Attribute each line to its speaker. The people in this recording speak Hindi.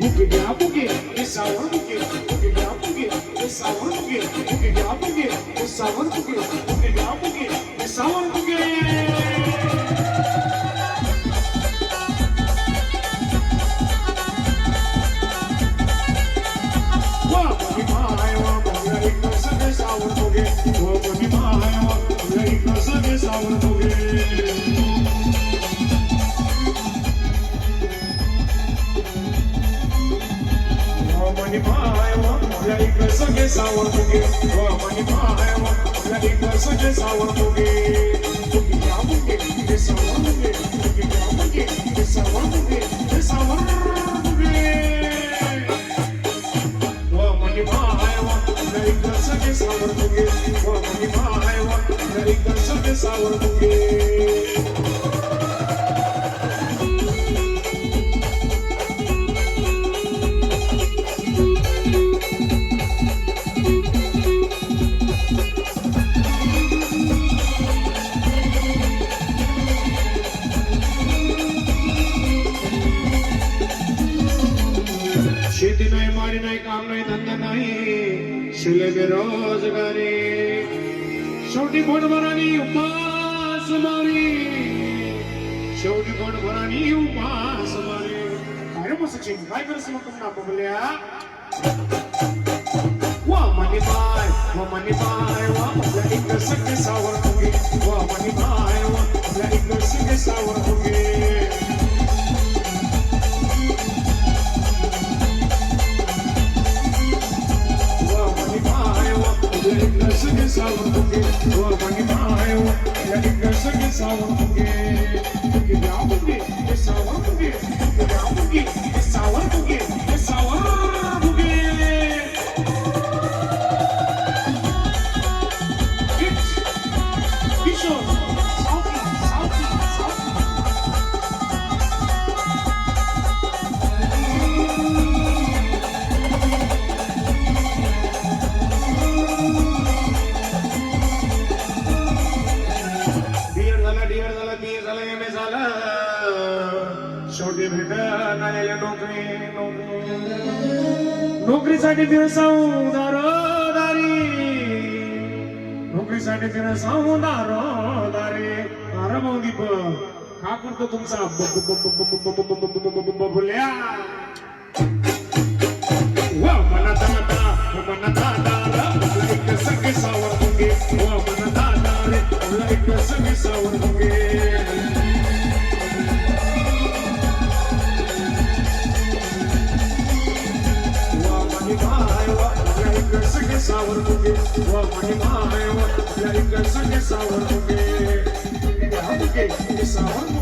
Speaker 1: Boogie down, boogie, it's our boogie. Boogie down, boogie, it's our boogie. Boogie down, boogie, it's our boogie. Boogie down, boogie, it's our boogie. सगे सावर मुगे वा मनी माय वा लगे कर सगे सावर मुगे मुगे या मुगे ये सावर मुगे मुगे या मुगे ये सावर मुगे ये सावर मुगे वा मनी माय वा लगे कर सगे सावर मुगे वा मनी माय वा लगे कर सगे सावर मुगे bugi. नाही काम नाही धंदा नाही. शिले बेरोजगारी शेवटी पोटभरानी उपास मारी. शेवटी पोटभरानी उपास मारी. काय रे मग सचिन काय करस मग तुम्हाला बोलल्या? वा मनी बाय वा मनी बाय वा आपल्या एक सगळे सावर वा मनी बाय. Okay. Beda, nah, ya, doktri. संग सावरोगे वो महिमा है वो प्यारी कर सावरोगे हम सावर